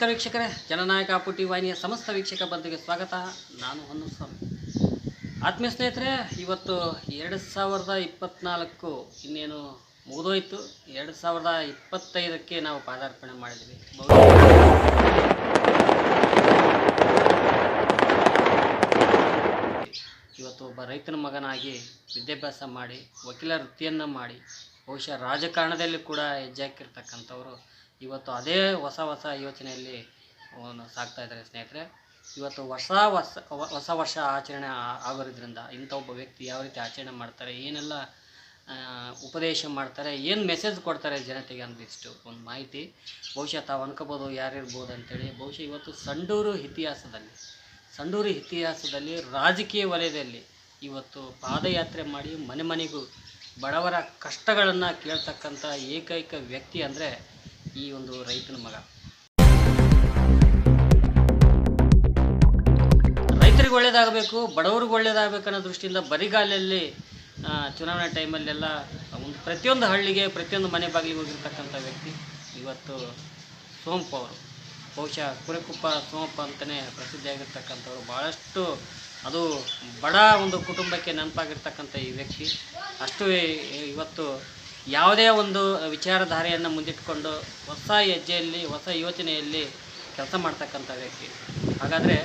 ನಮಸ್ಕಾರ ವೀಕ್ಷಕರೇ. ಜನನಾಯಕ ಪುಟಿ ವಾಹಿನಿಯ ಸಮಸ್ತ ವೀಕ್ಷಕ ಬಂಧುಗೆ ಸ್ವಾಗತ. ನಾನು ಹೊನ್ನು ಸ್ವಾಮಿ. ಆತ್ಮೀಯ ಸ್ನೇಹಿತರೆ, ಇವತ್ತು ಎರಡು ಸಾವಿರದ ಇಪ್ಪತ್ತ್ನಾಲ್ಕು ಇನ್ನೇನು ಮುಗಿದೋಯ್ತು. ಎರಡು ಸಾವಿರದ ಇಪ್ಪತ್ತೈದಕ್ಕೆ ನಾವು ಪಾದಾರ್ಪಣೆ ಮಾಡಿದ್ವಿ. ಇವತ್ತು ಒಬ್ಬ ರೈತನ ಮಗನಾಗಿ ವಿದ್ಯಾಭ್ಯಾಸ ಮಾಡಿ, ವಕೀಲ ವೃತ್ತಿಯನ್ನು ಮಾಡಿ, ಬಹುಶಃ ರಾಜಕಾರಣದಲ್ಲಿ ಕೂಡ ಹೆಜ್ಜೆ ಹಾಕಿರ್ತಕ್ಕಂಥವ್ರು ಇವತ್ತು ಅದೇ ಹೊಸ ಹೊಸ ಯೋಚನೆಯಲ್ಲಿ ಸಾಗ್ತಾ ಇದ್ದಾರೆ ಸ್ನೇಹಿತರೆ. ಇವತ್ತು ಹೊಸ ಹೊಸ ಹೊಸ ವರ್ಷ ಆಚರಣೆ ಆಗೋದ್ರಿಂದ ಇಂಥ ಒಬ್ಬ ವ್ಯಕ್ತಿ ಯಾವ ರೀತಿ ಆಚರಣೆ ಮಾಡ್ತಾರೆ, ಏನೆಲ್ಲ ಉಪದೇಶ ಮಾಡ್ತಾರೆ, ಏನು ಮೆಸೇಜ್ ಕೊಡ್ತಾರೆ ಜನತೆಗೆ ಅಂದಿಷ್ಟು ಒಂದು ಮಾಹಿತಿ. ಬಹುಶಃ ತಾವು ಅನ್ಕೋಬೋದು ಯಾರಿರ್ಬೋದು ಅಂತೇಳಿ. ಬಹುಶಃ ಇವತ್ತು ಸಂಡೂರು ಇತಿಹಾಸದಲ್ಲಿ ಸಂಡೂರು ಇತಿಹಾಸದಲ್ಲಿ ರಾಜಕೀಯ ವಲಯದಲ್ಲಿ ಇವತ್ತು ಪಾದಯಾತ್ರೆ ಮಾಡಿ ಮನೆ ಮನೆಗೂ ಬಡವರ ಕಷ್ಟಗಳನ್ನು ಕೇಳ್ತಕ್ಕಂಥ ಏಕೈಕ ವ್ಯಕ್ತಿ ಅಂದರೆ ಈ ಒಂದು ರೈತನ ಮಗ. ರೈತರಿಗೆ ಒಳ್ಳೇದಾಗಬೇಕು, ಬಡವ್ರಿಗೆ ಒಳ್ಳೇದಾಗಬೇಕು ಅನ್ನೋ ದೃಷ್ಟಿಯಿಂದ ಬರಿಗಾಲಲ್ಲಿ ಚುನಾವಣೆ ಟೈಮಲ್ಲೆಲ್ಲ ಒಂದು ಪ್ರತಿಯೊಂದು ಹಳ್ಳಿಗೆ, ಪ್ರತಿಯೊಂದು ಮನೆ ಬಾಗಿಲಿಗೆ ಹೋಗಿರ್ತಕ್ಕಂಥ ವ್ಯಕ್ತಿ ಇವತ್ತು ಸೋಂಪು ಅವರು. ಬಹುಶಃ ಕುರೆಕುಪ್ಪ ಸೋಂಪ ಅಂತಲೇ ಪ್ರಸಿದ್ಧಿಯಾಗಿರ್ತಕ್ಕಂಥವ್ರು ಭಾಳಷ್ಟು ಅದು ಬಡ ಒಂದು ಕುಟುಂಬಕ್ಕೆ ನೆನಪಾಗಿರ್ತಕ್ಕಂಥ ಈ ವ್ಯಕ್ತಿ. ಅಷ್ಟು ಇವತ್ತು ಯಾವುದೇ ಒಂದು ವಿಚಾರಧಾರೆಯನ್ನು ಮುಂದಿಟ್ಟುಕೊಂಡು ಹೊಸ ಹೆಜ್ಜೆಯಲ್ಲಿ, ಹೊಸ ಯೋಚನೆಯಲ್ಲಿ ಕೆಲಸ ಮಾಡ್ತಕ್ಕಂಥ ವ್ಯಕ್ತಿ. ಹಾಗಾದರೆ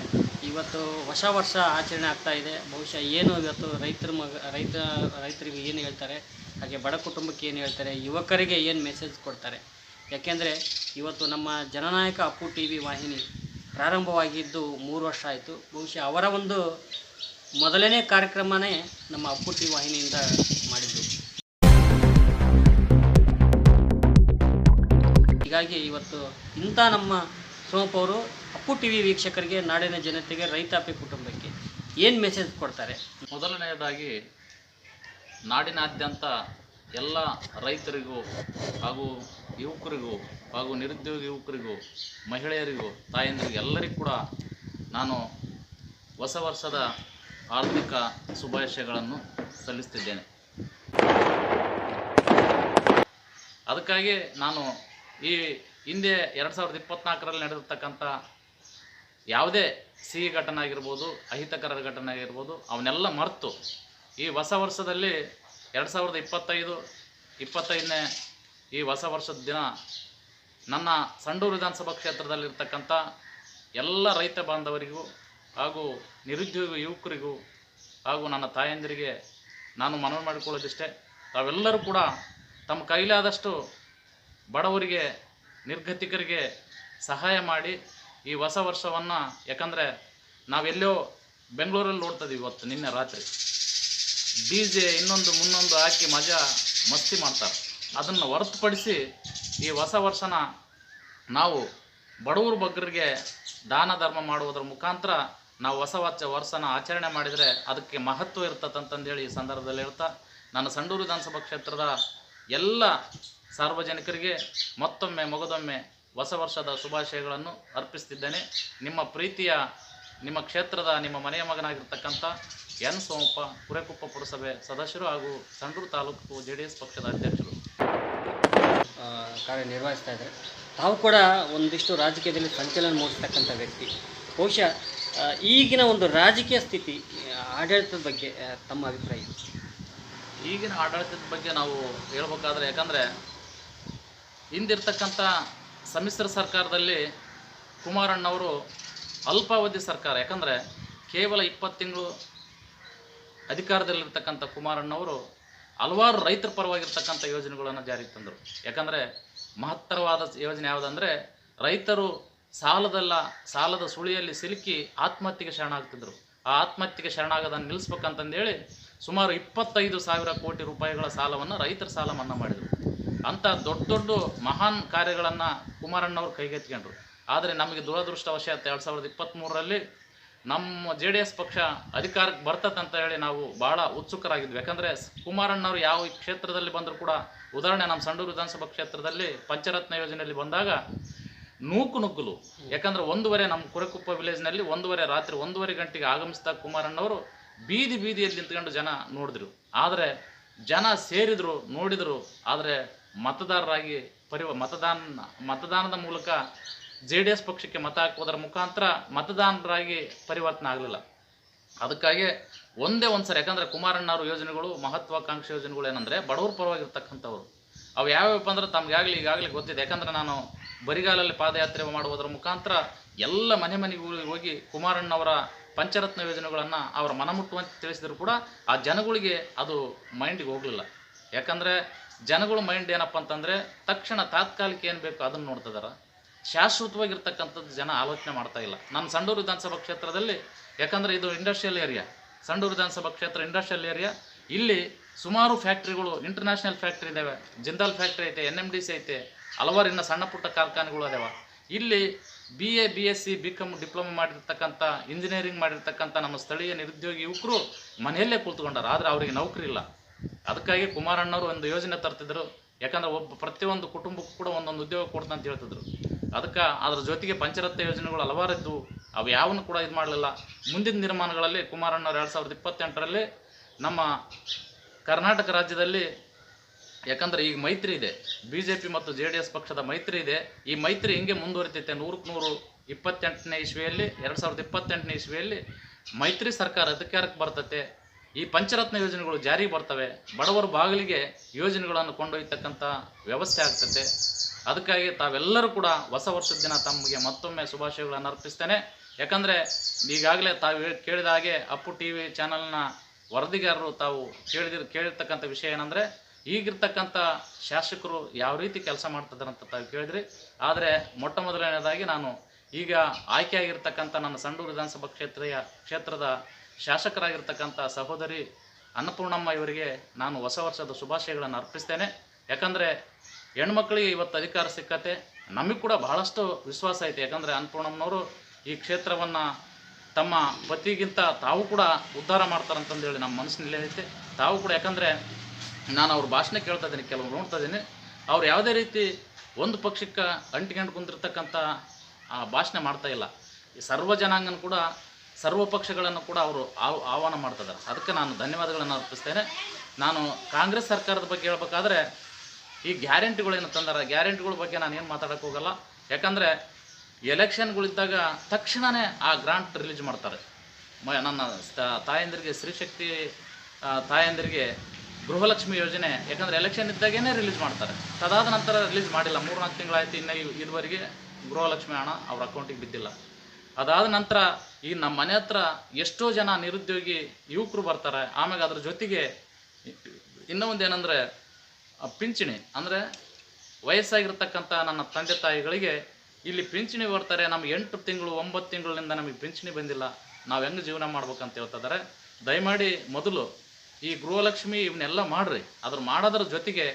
ಇವತ್ತು ಹೊಸ ವರ್ಷ ಆಚರಣೆ ಆಗ್ತಾ ಇದೆ. ಬಹುಶಃ ಏನು ಇವತ್ತು ರೈತರ ಮಗ, ರೈತ, ರೈತರಿಗೆ ಏನು ಹೇಳ್ತಾರೆ, ಹಾಗೆ ಬಡ ಕುಟುಂಬಕ್ಕೆ ಏನು ಹೇಳ್ತಾರೆ, ಯುವಕರಿಗೆ ಏನು ಮೆಸೇಜ್ ಕೊಡ್ತಾರೆ. ಯಾಕೆಂದರೆ ಇವತ್ತು ನಮ್ಮ ಜನನಾಯಕ ಅಪ್ಪು ಟಿ ವಿ ವಾಹಿನಿ ಪ್ರಾರಂಭವಾಗಿದ್ದು ಮೂರು ವರ್ಷ ಆಯಿತು. ಬಹುಶಃ ಅವರ ಒಂದು ಮೊದಲನೇ ಕಾರ್ಯಕ್ರಮನೇ ನಮ್ಮ ಅಪ್ಪು ಟಿ ವಾಹಿನಿಯಿಂದ ಮಾಡಿದ್ದು. ಹೀಗಾಗಿ ಇವತ್ತು ಇಂಥ ನಮ್ಮ ಸೋಮಪ್ಪ ಅವರು ಅಪ್ಪು ಟಿ ವಿ ವೀಕ್ಷಕರಿಗೆ, ನಾಡಿನ ಜನತೆಗೆ ರೈತಾಪಿ ಕುಟುಂಬಕ್ಕೆ ಏನು ಮೆಸೇಜ್ ಕೊಡ್ತಾರೆ? ಮೊದಲನೆಯದಾಗಿ ನಾಡಿನಾದ್ಯಂತ ಎಲ್ಲ ರೈತರಿಗೂ ಹಾಗೂ ಯುವಕರಿಗೂ ಹಾಗೂ ನಿರುದ್ಯೋಗ ಯುವಕರಿಗೂ, ಮಹಿಳೆಯರಿಗೂ, ತಾಯಂದಿರಿಗೂ ಎಲ್ಲರಿಗೂ ಕೂಡ ನಾನು ಹೊಸ ವರ್ಷದ ಆರ್ಥಿಕ ಶುಭಾಶಯಗಳನ್ನು ಸಲ್ಲಿಸ್ತಿದ್ದೇನೆ. ಅದಕ್ಕಾಗಿ ನಾನು ಈ ಹಿಂದೆ ಎರಡು ಸಾವಿರದ ಇಪ್ಪತ್ನಾಲ್ಕರಲ್ಲಿ ನಡೆದಿರ್ತಕ್ಕಂಥ ಯಾವುದೇ ಸಿಹಿ ಘಟನೆ ಆಗಿರ್ಬೋದು ಅಹಿತಕರ ಘಟನೆ ಆಗಿರ್ಬೋದು, ಅವನ್ನೆಲ್ಲ ಮರೆತು ಈ ಹೊಸ ವರ್ಷದಲ್ಲಿ ಎರಡು ಸಾವಿರದ ಇಪ್ಪತ್ತೈದು, ಇಪ್ಪತ್ತೈದನೇ ಈ ಹೊಸ ವರ್ಷದ ದಿನ ನನ್ನ ಸಂಡೂರು ವಿಧಾನಸಭಾ ಕ್ಷೇತ್ರದಲ್ಲಿರ್ತಕ್ಕಂಥ ಎಲ್ಲ ರೈತ ಬಾಂಧವರಿಗೂ ಹಾಗೂ ನಿರುದ್ಯೋಗ ಯುವಕರಿಗೂ ಹಾಗೂ ನನ್ನ ತಾಯಂದಿರಿಗೆ ನಾನು ಮನವಿ ಮಾಡಿಕೊಳ್ಳೋದಿಷ್ಟೇ. ತಾವೆಲ್ಲರೂ ಕೂಡ ತಮ್ಮ ಕೈಲಾದಷ್ಟು ಬಡವರಿಗೆ, ನಿರ್ಗತಿಕರಿಗೆ ಸಹಾಯ ಮಾಡಿ ಈ ಹೊಸ ವರ್ಷವನ್ನು, ಯಾಕಂದರೆ ನಾವೆಲ್ಲೋ ಬೆಂಗಳೂರಲ್ಲಿ ನೋಡ್ತದೀವಿ ಇವತ್ತು, ನಿನ್ನೆ ರಾತ್ರಿ. ಡಿ ಜೆ ಇನ್ನೊಂದು ಮುನ್ನೊಂದು ಹಾಕಿ ಮಜಾ ಮಸ್ತಿ ಮಾಡ್ತಾರೆ. ಅದನ್ನು ಹೊರತುಪಡಿಸಿ ಈ ಹೊಸ ವರ್ಷನ ನಾವು ಬಡವರು ಬಗ್ಗರಿಗೆ ದಾನ ಧರ್ಮ ಮಾಡುವುದರ ಮುಖಾಂತರ ನಾವು ಹೊಸ ವರ್ಷ ವರ್ಷನ ಆಚರಣೆ ಮಾಡಿದರೆ ಅದಕ್ಕೆ ಮಹತ್ವ ಇರ್ತದಂತಂದೇಳಿ ಈ ಸಂದರ್ಭದಲ್ಲಿ ಹೇಳ್ತಾ ನಾನು ಸಂಡೂರು ವಿಧಾನಸಭಾ ಕ್ಷೇತ್ರದ ಎಲ್ಲ ಸಾರ್ವಜನಿಕರಿಗೆ ಮತ್ತೊಮ್ಮೆ ಮೊಗದೊಮ್ಮೆ ಹೊಸ ವರ್ಷದ ಶುಭಾಶಯಗಳನ್ನು ಅರ್ಪಿಸ್ತಿದ್ದೇನೆ. ನಿಮ್ಮ ಪ್ರೀತಿಯ ನಿಮ್ಮ ಕ್ಷೇತ್ರದ ನಿಮ್ಮ ಮನೆಯ ಮಗನಾಗಿರ್ತಕ್ಕಂಥ ಎನ್ ಸೋಮಪ್ಪ ಕುರೆಕುಪ್ಪ ಪುರಸಭೆ ಸದಸ್ಯರು ಹಾಗೂ Sandur taluk J D S ಪಕ್ಷದ ಅಧ್ಯಕ್ಷರು. ಕಾರ್ಯನಿರ್ವಹಿಸ್ತಾ ಇದ್ದಾರೆ. ತಾವು ಕೂಡ ಒಂದಿಷ್ಟು ರಾಜಕೀಯದಲ್ಲಿ ಸಂಚಲನ ಮೂಡಿಸ್ತಕ್ಕಂಥ ವ್ಯಕ್ತಿ. ಬಹುಶಃ ಈಗಿನ ಒಂದು ರಾಜಕೀಯ ಸ್ಥಿತಿ ಆಡಳಿತದ ಬಗ್ಗೆ ತಮ್ಮ ಅಭಿಪ್ರಾಯ ಈಗಿನ ಆಡಳಿತದ ಬಗ್ಗೆ ನಾವು ಹೇಳ್ಬೇಕಾದ್ರೆ ಯಾಕಂದರೆ ಹಿಂದಿರ್ತಕ್ಕಂಥ ಸಮ್ಮಿಶ್ರ ಸರ್ಕಾರದಲ್ಲಿ ಕುಮಾರಣ್ಣವರು ಅಲ್ಪಾವಧಿ ಸರ್ಕಾರ, ಯಾಕಂದರೆ ಕೇವಲ ಇಪ್ಪತ್ತು ತಿಂಗಳು ಅಧಿಕಾರದಲ್ಲಿರ್ತಕ್ಕಂಥ ಕುಮಾರಣ್ಣವರು ಹಲವಾರು ರೈತರ ಪರವಾಗಿರ್ತಕ್ಕಂಥ ಯೋಜನೆಗಳನ್ನು ಜಾರಿಗೆ ತಂದರು. ಯಾಕಂದರೆ ಮಹತ್ತರವಾದ ಯೋಜನೆ ಯಾವುದಂದರೆ ರೈತರು ಸಾಲದಲ್ಲ, ಸಾಲದ ಸುಳಿಯಲ್ಲಿ ಸಿಲುಕಿ ಆತ್ಮಹತ್ಯೆಗೆ ಶರಣಾಗ್ತಿದ್ರು. ಆ ಆತ್ಮಹತ್ಯೆಗೆ ಶರಣಾಗೋದನ್ನು ನಿಲ್ಲಿಸ್ಬೇಕಂತಂದೇಳಿ ಸುಮಾರು ಇಪ್ಪತ್ತೈದು ಸಾವಿರ ಕೋಟಿ ರೂಪಾಯಿಗಳ ಸಾಲವನ್ನು ರೈತರ ಸಾಲ ಮನ್ನಾ ಮಾಡಿದರು. ಅಂಥ ದೊಡ್ಡ ದೊಡ್ಡ ಮಹಾನ್ ಕಾರ್ಯಗಳನ್ನು ಕುಮಾರಣ್ಣವರು ಕೈಗೆತ್ತಿಕೊಂಡ್ರು. ಆದರೆ ನಮಗೆ ದುರದೃಷ್ಟವಶಾತ್ ಎರಡು ಸಾವಿರದ ಇಪ್ಪತ್ತ್ಮೂರರಲ್ಲಿ ನಮ್ಮ ಜೆ ಡಿ ಎಸ್ ಪಕ್ಷ ಅಧಿಕಾರಕ್ಕೆ ಬರ್ತದಂತ ಹೇಳಿ ನಾವು ಭಾಳ ಉತ್ಸುಕರಾಗಿದ್ವಿ. ಯಾಕಂದರೆ ಕುಮಾರಣ್ಣವರು ಯಾವ ಕ್ಷೇತ್ರದಲ್ಲಿ ಬಂದರೂ ಕೂಡ, ಉದಾಹರಣೆ ನಮ್ಮ ಸಂಡೂರು ವಿಧಾನಸಭಾ ಕ್ಷೇತ್ರದಲ್ಲಿ ಪಂಚರತ್ನ ಯೋಜನೆಯಲ್ಲಿ ಬಂದಾಗ ನೂಕು ನುಗ್ಗಲು. ಯಾಕಂದ್ರೆ ಒಂದೂವರೆ ನಮ್ಮ ಕುರಕುಪ್ಪ ವಿಲೇಜ್ನಲ್ಲಿ ಒಂದೂವರೆ ರಾತ್ರಿ ಒಂದೂವರೆ ಗಂಟೆಗೆ ಆಗಮಿಸಿದ ಕುಮಾರಣ್ಣವರು ಬೀದಿ ಬೀದಿಯಲ್ಲಿ ನಿಂತ್ಕೊಂಡು ಜನ ನೋಡಿದ್ರು. ಆದರೆ ಜನ ಸೇರಿದ್ರು, ನೋಡಿದರು. ಆದರೆ ಮತದಾರರಾಗಿ ಪರಿವ, ಮತದಾನ, ಮತದಾನದ ಮೂಲಕ ಜೆ ಡಿ ಎಸ್ ಪಕ್ಷಕ್ಕೆ ಮತ ಹಾಕುವುದರ ಮುಖಾಂತರ ಮತದಾನರಾಗಿ ಪರಿವರ್ತನೆ ಆಗಲಿಲ್ಲ. ಅದಕ್ಕಾಗಿ ಒಂದೇ ಒಂದು ಸರಿ, ಯಾಕಂದರೆ ಕುಮಾರಣ್ಣವ್ರ ಯೋಜನೆಗಳು ಮಹತ್ವಾಕಾಂಕ್ಷಿ ಯೋಜನೆಗಳು ಏನಂದರೆ ಬಡವ್ರ ಪರವಾಗಿರ್ತಕ್ಕಂಥವ್ರು. ಅವು ಯಾವ್ಯಾವಪ್ಪ ಅಂದ್ರೆ ತಮಗಾಗಲಿ ಈಗಾಗಲೇ ಗೊತ್ತಿದೆ. ಯಾಕಂದರೆ ನಾನು ಬರಿಗಾಲಲ್ಲಿ ಪಾದಯಾತ್ರೆ ಮಾಡುವುದರ ಮುಖಾಂತರ ಎಲ್ಲ ಮನೆ ಮನೆಗೂ ಹೋಗಿ ಕುಮಾರಣ್ಣವರ ಪಂಚರತ್ನ ಯೋಜನೆಗಳನ್ನು ಅವರ ಮನಮುಟ್ಟುವಂತೆ ತಿಳಿಸಿದ್ರು ಕೂಡ ಆ ಜನಗಳಿಗೆ ಅದು ಮೈಂಡಿಗೆ ಹೋಗಲಿಲ್ಲ. ಯಾಕಂದರೆ ಜನಗಳ ಮೈಂಡ್ ಏನಪ್ಪ ಅಂತಂದರೆ ತಕ್ಷಣ ತಾತ್ಕಾಲಿಕ ಏನು ಬೇಕು ಅದನ್ನು ನೋಡ್ತಿದಾರೆ ಶಾಶ್ವತವಾಗಿರ್ತಕ್ಕಂಥದ್ದು ಜನ ಆಲೋಚನೆ ಮಾಡ್ತಾ ಇಲ್ಲ. ನಾನು ಸಂಡೂರು ವಿಧಾನಸಭಾ ಕ್ಷೇತ್ರದಲ್ಲಿ, ಯಾಕಂದರೆ ಇದು ಇಂಡಸ್ಟ್ರಿಯಲ್ ಏರಿಯಾ ಸಂಡೂರು ವಿಧಾನಸಭಾ ಕ್ಷೇತ್ರ ಇಂಡಸ್ಟ್ರಿಯಲ್ ಏರಿಯಾ ಇಲ್ಲಿ ಸುಮಾರು ಫ್ಯಾಕ್ಟ್ರಿಗಳು ಇಂಟರ್ನ್ಯಾಷನಲ್ ಫ್ಯಾಕ್ಟ್ರಿ ಇದ್ದಾವೆ ಜಿಂದಾಲ್ ಫ್ಯಾಕ್ಟ್ರಿ ಐತೆ ಎನ್ ಎಂ ಡಿ ಸಿ ಐತೆ, ಹಲವಾರು ಇನ್ನು ಸಣ್ಣ ಪುಟ್ಟ ಕಾರ್ಖಾನೆಗಳು ಅದಾವೆ ಇಲ್ಲಿ B A B S C B com diploma ಮಾಡಿರ್ತಕ್ಕಂಥ ಇಂಜಿನಿಯರಿಂಗ್ ಮಾಡಿರ್ತಕ್ಕಂಥ ನಮ್ಮ ಸ್ಥಳೀಯ ನಿರುದ್ಯೋಗಿ ಯುವಕರು ಮನೆಯಲ್ಲೇ ಕೂತ್ಕೊಂಡಾರೆ. ಆದರೆ ಅವರಿಗೆ ನೌಕರಿ ಇಲ್ಲ. ಅದಕ್ಕಾಗಿ ಕುಮಾರಣ್ಣವರು ಒಂದು ಯೋಜನೆ ತರ್ತಿದ್ರು. ಯಾಕಂದ್ರೆ ಒಬ್ಬ ಪ್ರತಿಯೊಂದು ಕುಟುಂಬಕ್ಕೂ ಕೂಡ ಒಂದೊಂದು ಉದ್ಯೋಗ ಕೊಡ್ತಂತ ಹೇಳ್ತಿದ್ರು. ಅದಕ್ಕೆ ಅದ್ರ ಜೊತೆಗೆ ಪಂಚರತ್ನ ಯೋಜನೆಗಳು ಹಲವಾರು ಇದ್ದವು ಅವು ಯಾವನ್ನು ಕೂಡ ಇದು ಮಾಡಲಿಲ್ಲ. ಮುಂದಿನ ನಿರ್ಮಾಣಗಳಲ್ಲಿ ಕುಮಾರಣ್ಣವ್ರು ಎರಡು ಸಾವಿರದ ಇಪ್ಪತ್ತೆಂಟರಲ್ಲಿ ನಮ್ಮ ಕರ್ನಾಟಕ ರಾಜ್ಯದಲ್ಲಿ, ಯಾಕಂದ್ರೆ ಈಗ ಮೈತ್ರಿ ಇದೆ. ಬಿ ಜೆ ಪಿ ಮತ್ತು ಜೆ ಡಿ ಎಸ್ ಪಕ್ಷದ ಮೈತ್ರಿ ಇದೆ. ಈ ಮೈತ್ರಿ ಹಿಂಗೆ ಮುಂದುವರಿತೈತೆ? ನೂರಕ್ಕೆ ನೂರು ಇಪ್ಪತ್ತೆಂಟನೇ ಇಸ್ವಿಯಲ್ಲಿ, ಎರಡು ಸಾವಿರದ ಇಪ್ಪತ್ತೆಂಟನೇ ಇಸ್ವಿಯಲ್ಲಿ ಮೈತ್ರಿ ಸರ್ಕಾರ ಅಧಿಕಾರಕ್ಕೆ ಬರ್ತತೆ. ಈ ಪಂಚರತ್ನ ಯೋಜನೆಗಳು ಜಾರಿಗೆ ಬರ್ತವೆ. ಬಡವರ ಬಾಗಿಲಿಗೆ ಯೋಜನೆಗಳನ್ನು ಕೊಂಡೊಯ್ತಕ್ಕಂಥ ವ್ಯವಸ್ಥೆ ಆಗ್ತದೆ. ಅದಕ್ಕಾಗಿ ತಾವೆಲ್ಲರೂ ಕೂಡ ಹೊಸ ವರ್ಷದ ದಿನ ತಮಗೆ ಮತ್ತೊಮ್ಮೆ ಶುಭಾಶಯಗಳನ್ನು ಅರ್ಪಿಸ್ತೇನೆ. ಯಾಕಂದರೆ ಈಗಾಗಲೇ ತಾವು ಕೇಳಿದ ಹಾಗೆ ಅಪ್ಪು ಟಿ ವಿ ಚಾನಲ್ನ ವರದಿಗಾರರು ತಾವು ಕೇಳಿದಿರ್, ಕೇಳಿರ್ತಕ್ಕಂಥ ವಿಷಯ ಏನಂದರೆ, ಈಗಿರ್ತಕ್ಕಂಥ ಶಾಸಕರು ಯಾವ ರೀತಿ ಕೆಲಸ ಮಾಡ್ತಿದ್ದಾರೆ ಅಂತ ತಾವು ಕೇಳಿದ್ರಿ. ಆದರೆ ಮೊಟ್ಟ ಮೊದಲನೇದಾಗಿ ನಾನು ಈಗ ಆಯ್ಕೆಯಾಗಿರ್ತಕ್ಕಂಥ ನನ್ನ ಸಂಡೂರು ವಿಧಾನಸಭಾ ಕ್ಷೇತ್ರೀಯ, ಕ್ಷೇತ್ರದ ಶಾಸಕರಾಗಿರ್ತಕ್ಕಂಥ ಸಹೋದರಿ ಅನ್ನಪೂರ್ಣಮ್ಮ ಇವರಿಗೆ ನಾನು ಹೊಸ ವರ್ಷದ ಶುಭಾಶಯಗಳನ್ನು ಅರ್ಪಿಸ್ತೇನೆ. ಯಾಕಂದರೆ ಹೆಣ್ಮಕ್ಳಿಗೆ ಇವತ್ತು ಅಧಿಕಾರ ಸಿಕ್ಕತೆ ನಮಗೆ ಕೂಡ ಬಹಳಷ್ಟು ವಿಶ್ವಾಸ ಐತೆ. ಯಾಕಂದರೆ ಅನ್ನಪೂರ್ಣಮ್ಮನವರು ಈ ಕ್ಷೇತ್ರವನ್ನು ತಮ್ಮ ಪತಿಗಿಂತ ತಾವು ಕೂಡ ಉದ್ಧಾರ ಮಾಡ್ತಾರಂತಂದೇಳಿ ನಮ್ಮ ಮನಸ್ಸಿನಲ್ಲಿ ಐತೆ. ತಾವು ಕೂಡ ಯಾಕಂದರೆ ನಾನು ಅವ್ರ ಭಾಷಣ ಕೇಳ್ತಾ ಇದ್ದೀನಿ, ಕೆಲವರು ನೋಡ್ತಾ ಇದ್ದೀನಿ. ಅವ್ರು ಯಾವುದೇ ರೀತಿ ಒಂದು ಪಕ್ಷಕ್ಕೆ ಅಂಟಿಕೊಂಡು ಕುಂದಿರ್ತಕ್ಕಂಥ ಭಾಷಣ ಮಾಡ್ತಾ ಇಲ್ಲ. ಸರ್ವ ಜನಾಂಗನ ಕೂಡ ಸರ್ವ ಪಕ್ಷಗಳನ್ನು ಕೂಡ ಅವರು ಆಹ್- ಆಹ್ವಾನ ಮಾಡ್ತಿದ್ದಾರೆ. ಅದಕ್ಕೆ ನಾನು ಧನ್ಯವಾದಗಳನ್ನು ಅರ್ಪಿಸ್ತೇನೆ. ನಾನು ಕಾಂಗ್ರೆಸ್ ಸರ್ಕಾರದ ಬಗ್ಗೆ ಹೇಳ್ಬೇಕಾದ್ರೆ, ಈ ಗ್ಯಾರಂಟಿಗಳೇನು ತಂದಾರ? ಗ್ಯಾರಂಟಿಗಳ ಬಗ್ಗೆ ನಾನು ಏನು ಮಾತಾಡೋಕ್ಕೆ ಹೋಗಲ್ಲ. ಯಾಕಂದರೆ, ಎಲೆಕ್ಷನ್ಗಳಿದ್ದಾಗ ತಕ್ಷಣವೇ ಆ ಗ್ರಾಂಟ್ ರಿಲೀಸ್ ಮಾಡ್ತಾರೆ. ಮ, ನನ್ನ ತಾಯಂದಿರಿಗೆ ಸ್ತ್ರೀಶಕ್ತಿ ತಾಯಂದಿರಿಗೆ ಗೃಹಲಕ್ಷ್ಮಿ ಯೋಜನೆ, ಯಾಕಂದರೆ ಎಲೆಕ್ಷನ್ ಇದ್ದಾಗೇ ರಿಲೀಸ್ ಮಾಡ್ತಾರೆ. ತದಾದ ನಂತರ ರಿಲೀಸ್ ಮಾಡಿಲ್ಲ. ಮೂರು ನಾಲ್ಕು ತಿಂಗಳಾಯ್ತು ಇನ್ನು ಇದುವರೆಗೆ ಗೃಹಲಕ್ಷ್ಮಿ ಹಣ ಅವ್ರ ಅಕೌಂಟಿಗೆ ಬಿದ್ದಿಲ್ಲ. ಅದಾದ ನಂತರ ಈ ನಮ್ಮ ಮನೆ ಹತ್ರ ಎಷ್ಟೋ ಜನ ನಿರುದ್ಯೋಗಿ ಯುವಕರು ಬರ್ತಾರೆ. ಆಮೇಲೆ ಅದ್ರ ಜೊತೆಗೆ ಇನ್ನೂ ಒಂದು ಏನಂದರೆ ಪಿಂಚಣಿ. ಅಂದರೆ ವಯಸ್ಸಾಗಿರ್ತಕ್ಕಂಥ ನನ್ನ ತಂದೆ ತಾಯಿಗಳಿಗೆ ಇಲ್ಲಿ ಪಿಂಚಣಿ ಬರ್ತಾರೆ ನಮ್ಗೆ ಎಂಟು ತಿಂಗಳು, ಒಂಬತ್ತು ತಿಂಗಳಿಂದ ನಮಗೆ ಪಿಂಚಣಿ ಬಂದಿಲ್ಲ. ನಾವು ಹೆಂಗೆ ಜೀವನ ಮಾಡ್ಬೇಕಂತ ಹೇಳ್ತಿದ್ದಾರೆ. ದಯಮಾಡಿ ಮೊದಲು ಈ ಗೃಹಲಕ್ಷ್ಮಿ ಇವನ್ನೆಲ್ಲ ಮಾಡ್ರಿ. ಅದ್ರ ಮಾಡೋದ್ರ ಜೊತೆಗೆ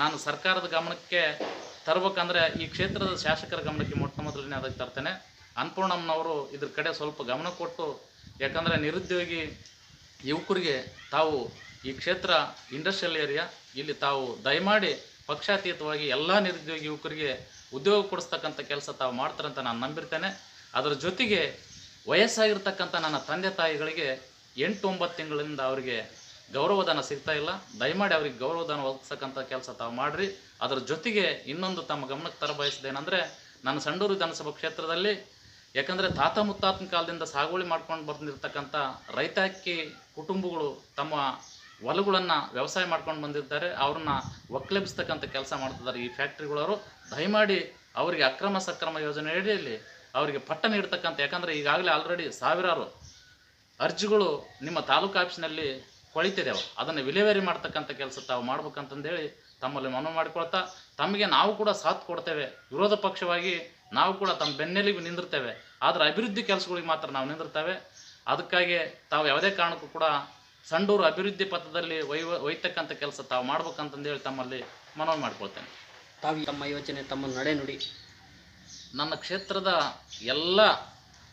ನಾನು ಸರ್ಕಾರದ ಗಮನಕ್ಕೆ ತರ್ಬೇಕಂದ್ರೆ ಈ ಕ್ಷೇತ್ರದ ಶಾಸಕರ ಗಮನಕ್ಕೆ ಮೊಟ್ಟ ಮೊದಲನೇ ಅದಕ್ಕೆ ತರ್ತೇನೆ. ಅನ್ನಪೂರ್ಣಮ್ಮನವರು ಇದ್ರ ಕಡೆ ಸ್ವಲ್ಪ ಗಮನ ಕೊಟ್ಟು, ಯಾಕಂದರೆ ನಿರುದ್ಯೋಗಿ ಯುವಕರಿಗೆ ತಾವು ಈ ಕ್ಷೇತ್ರ ಇಂಡಸ್ಟ್ರಿಯಲ್ ಏರಿಯಾ ಇಲ್ಲಿ ತಾವು ದಯಮಾಡಿ ಪಕ್ಷಾತೀತವಾಗಿ ಎಲ್ಲ ನಿರುದ್ಯೋಗಿ ಯುವಕರಿಗೆ ಉದ್ಯೋಗ ಕೊಡಿಸ್ತಕ್ಕಂಥ ಕೆಲಸ ತಾವು ಮಾಡ್ತಾರಂತ ನಾನು ನಂಬಿರ್ತೇನೆ. ಅದರ ಜೊತೆಗೆ ವಯಸ್ಸಾಗಿರ್ತಕ್ಕಂಥ ನನ್ನ ತಂದೆ ತಾಯಿಗಳಿಗೆ ಎಂಟು ಒಂಬತ್ತು ತಿಂಗಳಿಂದ ಅವರಿಗೆ ಗೌರವಧನ ಸಿಗ್ತಾ ಇಲ್ಲ. ದಯಮಾಡಿ ಅವ್ರಿಗೆ ಗೌರವಧನ ಒದಗಿಸ್ತಕ್ಕಂಥ ಕೆಲಸ ತಾವು ಮಾಡಿರಿ. ಅದರ ಜೊತೆಗೆ ಇನ್ನೊಂದು ತಮ್ಮ ಗಮನಕ್ಕೆ ತರಬಯಸಿದ್ದೇನೆಂದರೆ, ನನ್ನ ಸಂಡೂರು ವಿಧಾನಸಭಾ ಕ್ಷೇತ್ರದಲ್ಲಿ ಯಾಕಂದರೆ ತಾತ ಮುತ್ತಾತನ ಕಾಲದಿಂದ ಸಾಗುವಳಿ ಮಾಡ್ಕೊಂಡು ಬಂದಿರತಕ್ಕಂಥ ರೈತಾಕಿ ಕುಟುಂಬಗಳು ತಮ್ಮ ಹೊಲಗಳನ್ನು ವ್ಯವಸಾಯ ಮಾಡ್ಕೊಂಡು ಬಂದಿರ್ತಾರೆ ಅವ್ರನ್ನ ಒಕ್ಕಲೆಬ್ಸ್ತಕ್ಕಂಥ ಕೆಲಸ ಮಾಡ್ತಿದ್ದಾರೆ ಈ ಫ್ಯಾಕ್ಟ್ರಿಗಳವರು. ದಯಮಾಡಿ ಅವರಿಗೆ ಅಕ್ರಮ ಸಕ್ರಮ ಯೋಜನೆ ಅಡಿಯಲ್ಲಿ ಅವರಿಗೆ ಪಟ್ಟ ನೀಡ್ತಕ್ಕಂಥ, ಯಾಕಂದರೆ ಈಗಾಗಲೇ ಆಲ್ರೆಡಿ ಸಾವಿರಾರು ಅರ್ಜಿಗಳು ನಿಮ್ಮ ತಾಲೂಕು ಆಫೀಸ್ನಲ್ಲಿ ಕೊಳಿತಿದ್ದಾವೆ ಅದನ್ನು ವಿಲೇವಾರಿ ಮಾಡ್ತಕ್ಕಂಥ ಕೆಲಸ ತಾವು ಮಾಡ್ಬೇಕಂತಂದೇಳಿ ತಮ್ಮಲ್ಲಿ ಮನವಿ ಮಾಡಿಕೊಳ್ತಾ, ತಮಗೆ ನಾವು ಕೂಡ ಸಾಥ್ ಕೊಡ್ತೇವೆ. ವಿರೋಧ ಪಕ್ಷವಾಗಿ ನಾವು ಕೂಡ ತಮ್ಮ ಬೆನ್ನೆಲಿಗೆ ನಿಂದಿರ್ತೇವೆ. ಆದರೆ ಅಭಿವೃದ್ಧಿ ಕೆಲಸಗಳಿಗೆ ಮಾತ್ರ ನಾವು ನಿಂದಿರ್ತೇವೆ. ಅದಕ್ಕಾಗಿ ತಾವು ಯಾವುದೇ ಕಾರಣಕ್ಕೂ ಕೂಡ ಸಂಡೂರು ಅಭಿವೃದ್ಧಿ ಪಥದಲ್ಲಿ ಒಯ್ಯ ಒಯ್ತಕ್ಕಂಥ ಕೆಲಸ ತಾವು ಮಾಡ್ಬೇಕಂತಂದೇಳಿ ತಮ್ಮಲ್ಲಿ ಮನವಿ ಮಾಡ್ಕೊಳ್ತೇನೆ. ತಾವು ತಮ್ಮ ಯೋಚನೆ ತಮ್ಮ ನಡೆ ನುಡಿ. ನನ್ನ ಕ್ಷೇತ್ರದ ಎಲ್ಲ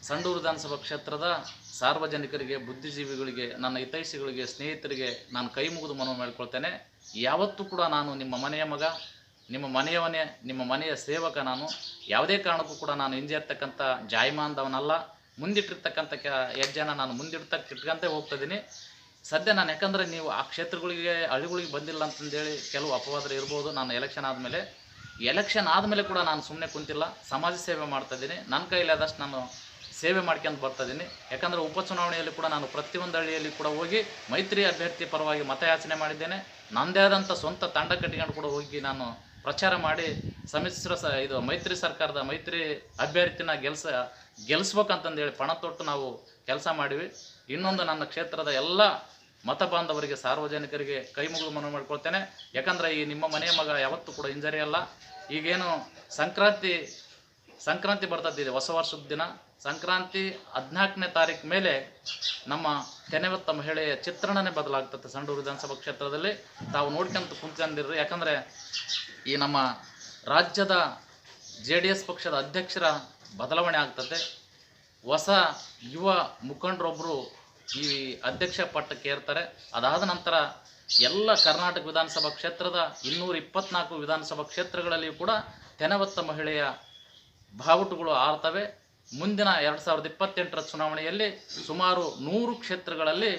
ಸಂಡೂರು ವಿಧಾನಸಭಾ ಕ್ಷೇತ್ರದ ಸಾರ್ವಜನಿಕರಿಗೆ ಬುದ್ಧಿಜೀವಿಗಳಿಗೆ ನನ್ನ ಹಿತೈಷಿಗಳಿಗೆ ಸ್ನೇಹಿತರಿಗೆ ನಾನು ಕೈ ಮುಗಿದು ಮನವಿ ಮಾಡಿಕೊಳ್ತೇನೆ. ಯಾವತ್ತೂ ಕೂಡ ನಾನು ನಿಮ್ಮ ಮನೆಯ ಮಗ ನಿಮ್ಮ ಮನೆಯವನೇ ನಿಮ್ಮ ಮನೆಯ ಸೇವಕ ನಾನು. ಯಾವುದೇ ಕಾರಣಕ್ಕೂ ಕೂಡ ನಾನು ಹಿಂಜೇರ್ತಕ್ಕಂಥ ಜಾಯಮಾನದವನಲ್ಲ. ಮುಂದಿಟ್ಟಿರ್ತಕ್ಕಂಥ ಕೆ ಹೆಜ್ಜೆನ ನಾನು ಮುಂದಿಡ್ತಕ್ಕ, ಇಟ್ಕೊಂತೇ ಹೋಗ್ತಿದ್ದೀನಿ ಸದ್ಯ ನಾನು ಯಾಕಂದರೆ ನೀವು ಆ ಕ್ಷೇತ್ರಗಳಿಗೆ, ಹಳ್ಳಿಗಳಿಗೆ ಬಂದಿಲ್ಲ ಅಂತಂದೇಳಿ ಕೆಲವು ಅಪವಾದರು ಇರ್ಬೋದು. ನಾನು ಎಲೆಕ್ಷನ್ ಆದಮೇಲೆ ಎಲೆಕ್ಷನ್ ಆದಮೇಲೆ ಕೂಡ ನಾನು ಸುಮ್ಮನೆ ಕುಂತಿಲ್ಲ. ಸಮಾಜ ಸೇವೆ ಮಾಡ್ತಾಯಿದ್ದೀನಿ ನನ್ನ ಕೈಲಿ ಆದಷ್ಟು ನಾನು ಸೇವೆ ಮಾಡ್ಕೊಂಡು ಬರ್ತಾಯಿದ್ದೀನಿ ಯಾಕಂದರೆ ಉಪಚುನಾವಣೆಯಲ್ಲಿ ಕೂಡ ನಾನು ಪ್ರತಿಯೊಂದು ಹಳ್ಳಿಯಲ್ಲಿ ಕೂಡ ಹೋಗಿ ಮೈತ್ರಿ ಅಭ್ಯರ್ಥಿ ಪರವಾಗಿ ಮತಯಾಚನೆ ಮಾಡಿದ್ದೇನೆ. ನನ್ನದೇ ಆದಂಥ ಸ್ವಂತ ತಂಡ ಕಟ್ಟಿಕೊಂಡು ಕೂಡ ಹೋಗಿ ನಾನು ಪ್ರಚಾರ ಮಾಡಿ ಸಮ್ಮಿಶ್ರ ಸ ಇದು ಮೈತ್ರಿ ಸರ್ಕಾರದ ಮೈತ್ರಿ ಅಭ್ಯರ್ಥಿನ ಗೆಲ್ಸ ಗೆಲ್ಲಿಸ್ಬೇಕಂತಂದೇಳಿ ಪಣ ತೊಟ್ಟು ನಾವು ಕೆಲಸ ಮಾಡಿವಿ. ಇನ್ನೊಂದು ನನ್ನ ಕ್ಷೇತ್ರದ ಎಲ್ಲ ಮತ ಬಾಂಧವರಿಗೆ, ಸಾರ್ವಜನಿಕರಿಗೆ ಕೈ ಮುಗಿದು ಮನವಿ ಮಾಡ್ಕೊಳ್ತೇನೆ. ಯಾಕಂದರೆ ಈ ನಿಮ್ಮ ಮನೆಯ ಮಗ ಯಾವತ್ತೂ ಕೂಡ ಇಂಜರಿ ಅಲ್ಲ ಈಗೇನು ಸಂಕ್ರಾಂತಿ ಸಂಕ್ರಾಂತಿ ಬರ್ತದ್ದಿದೆ, ಹೊಸ ವರ್ಷದ ದಿನ. ಸಂಕ್ರಾಂತಿ ಹದಿನಾಲ್ಕನೇ ತಾರೀಕು ಮೇಲೆ ನಮ್ಮ ತೆನೆವತ್ತ ಮಹಿಳೆಯ ಚಿತ್ರಣನೇ ಬದಲಾಗ್ತದೆ ಸಂಡೂರು ವಿಧಾನಸಭಾ ಕ್ಷೇತ್ರದಲ್ಲಿ. ತಾವು ನೋಡ್ಕೊಂತ ಕುಂತ್ಕೊಂಡಿರ್ರಿ. ಯಾಕಂದರೆ ಈ ನಮ್ಮ ರಾಜ್ಯದ ಜೆ ಡಿ ಎಸ್ ಪಕ್ಷದ ಅಧ್ಯಕ್ಷರ ಬದಲಾವಣೆ ಆಗ್ತದೆ. ಹೊಸ ಯುವ ಮುಖಂಡರೊಬ್ಬರು ಈ ಅಧ್ಯಕ್ಷ ಪಟ್ಟಕ್ಕೆ ಏರ್ತಾರೆ. ಅದಾದ ನಂತರ ಎಲ್ಲ ಕರ್ನಾಟಕ ವಿಧಾನಸಭಾ ಕ್ಷೇತ್ರದ ಇನ್ನೂರ ಇಪ್ಪತ್ನಾಲ್ಕು ವಿಧಾನಸಭಾ ಕ್ಷೇತ್ರಗಳಲ್ಲಿಯೂ ಕೂಡ ತೆನವತ್ತ ಮಹಿಳೆಯ ಬಾವುಟಗಳು ಆರ್ತವೆ. ಮುಂದಿನ ಎರಡು ಸಾವಿರದ ಇಪ್ಪತ್ತೆಂಟರ ಚುನಾವಣೆಯಲ್ಲಿ ಸುಮಾರು ನೂರು ಕ್ಷೇತ್ರಗಳಲ್ಲಿ